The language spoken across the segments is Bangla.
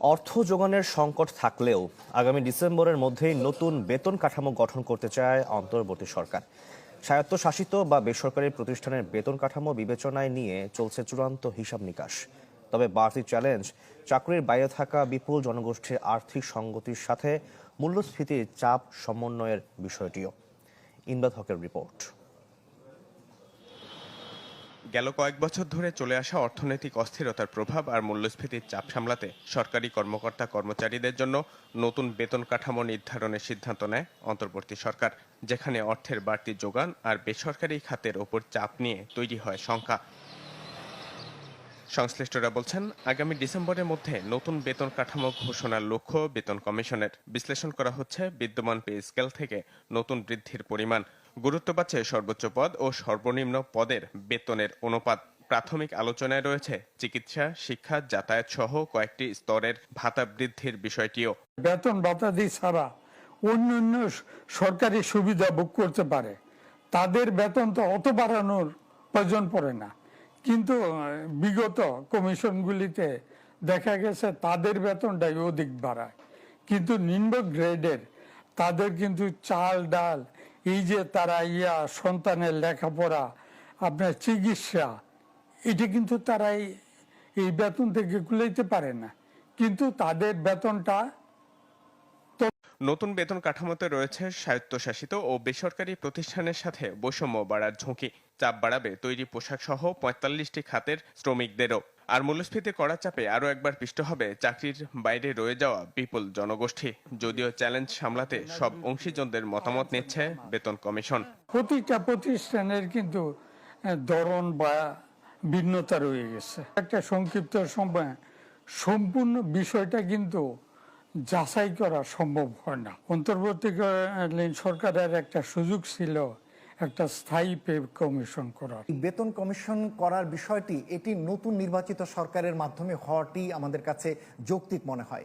অর্থ যোগানের সংকট থাকলেও আগামী ডিসেম্বরের মধ্যেই নতুন বেতন কাঠামো গঠন করতে চায় অন্তর্বর্তী সরকার। স্বায়ত্তশাসিত বা বেসরকারি প্রতিষ্ঠানের বেতন কাঠামো বিবেচনায় নিয়ে চলছে চূড়ান্ত হিসাব নিকাশ। তবে বাড়তি চ্যালেঞ্জ, চাকরির বাইরে থাকা বিপুল জনগোষ্ঠীর আর্থিক সঙ্গতির সাথে মূল্যস্ফীতির চাপ সমন্বয়ের বিষয়টিও। ইমদাদ হকের রিপোর্ট। গেল কয়েক বছর ধরে চলে আসা অর্থনৈতিক অস্থিরতার প্রভাব আর মূল্যস্ফীতির চাপ সামলাতে সরকারি কর্মকর্তা কর্মচারীদের জন্য নতুন বেতন কাঠামো নির্ধারণের সিদ্ধান্ত নেয় অন্তর্বর্তী সরকার, যেখানে অর্থের বাড়তি যোগান আর বেসরকারি খাতের ওপর চাপ নিয়ে তৈরি হয় শঙ্কা সংশ্লিষ্টরা বলছেন, আগামী ডিসেম্বরের মধ্যে নতুন বেতন কাঠামো ঘোষণার লক্ষ্য বেতন কমিশনের। বিশ্লেষণ করা হচ্ছে, বিদ্যমান পে স্কেল থেকে নতুন বৃদ্ধির পরিমাণ। গুরুত্ব পাচ্ছে সর্বোচ্চ পদ ও সর্বনিম্ন পদের বেতনের অনুপাত। প্রাথমিক আলোচনায় রয়েছে চিকিৎসা, শিক্ষা যাতায়াত সহ কয়েকটি স্তরের ভাতা বৃদ্ধির বিষয়টিও। বেতন ভাতাদি ছাড়া অন্যান্য স- সরকারি সুবিধা ভোগ করতে পারে। তাদের বেতন তো অত বাড়ানোর প্রয়োজন পড়ে না। কিন্তু বিগত কমিশনগুলিতে দেখা গেছে তাদের বেতনটাই অধিক বাড়ায়। কিন্তু নিম্ন গ্রেডের তাদের কিন্তু চাল, ডাল, এই যে তারা ইয়া সন্তানের লেখাপড়া, আপনার চিকিৎসা, এটা কিন্তু তারা এই- এই বেতন থেকে কুলাইতে পারে না। কিন্তু তাদের বেতনটা নতুন বেতন কাঠামোতে রয়েছে স্বায়ত্তশাসিত ও বেসরকারি প্রতিষ্ঠানের সাথে বৈষম্য বাড়ার ঝুঁকি। চাপ বাড়াবে তৈরি পোশাক সহ পঁয়তাল্লিশটি খাতের শ্রমিকদেরও। আর মূল্যস্ফীতি কড়া চাপে আরও একবার পিষ্ট হবে চাকরির বাইরে রয়ে যাওয়া বিপুল জনগোষ্ঠী। যদিও চ্যালেঞ্জ সামলাতে সব অংশীজনদের মতামত নিচ্ছে বেতন কমিশন। প্রতিটা প্রতিষ্ঠানের কিন্তু ধরন বা ভিন্নতা রয়ে গেছে। একটা সংক্ষিপ্ত সময় সম্পূর্ণ বিষয়টা কিন্তু যাচাই করা সম্ভব হয় না। অন্তর্বর্তীকালীন সরকারের একটা সুযোগ ছিল একটা স্থায়ী পে কমিশন করার। বেতন কমিশন করার বিষয়টি এটি নতুন নির্বাচিত সরকারের মাধ্যমে হওয়াটি আমাদের কাছে যৌক্তিক মনে হয়।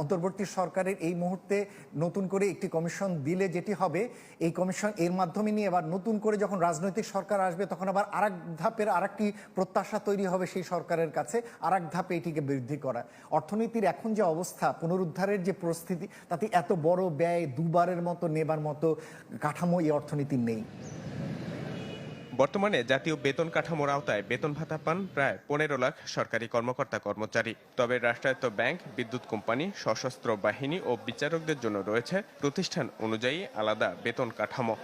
অন্তর্বর্তী সরকারের এই মুহূর্তে নতুন করে একটি কমিশন দিলে যেটি হবে, এই কমিশন এর মাধ্যমে নিয়ে এবার নতুন করে যখন রাজনৈতিক সরকার আসবে, তখন আবার আরেক ধাপের আরেকটি প্রত্যাশা তৈরি হবে সেই সরকারের কাছে, আরেক ধাপে এটিকে বৃদ্ধি করা। অর্থনীতির এখন যে অবস্থা, পুনরুদ্ধারের যে পরিস্থিতি, তাতে এত বড় ব্যয় দুবারের মতো, নেবার মতো কাঠামো এই অর্থনীতির নেই। বর্তমানে জাতীয় বেতন কাঠামোর আওতায় বেতন ভাতা পান প্রায় পনেরো লাখ সরকারি কর্মকর্তা কর্মচারী। তবে রাষ্ট্রায়ত্ত ব্যাংক, বিদ্যুৎ কোম্পানি, সশস্ত্র বাহিনী ও বিচারকদের জন্য রয়েছে প্রতিষ্ঠান অনুযায়ী আলাদা বেতন কাঠামো।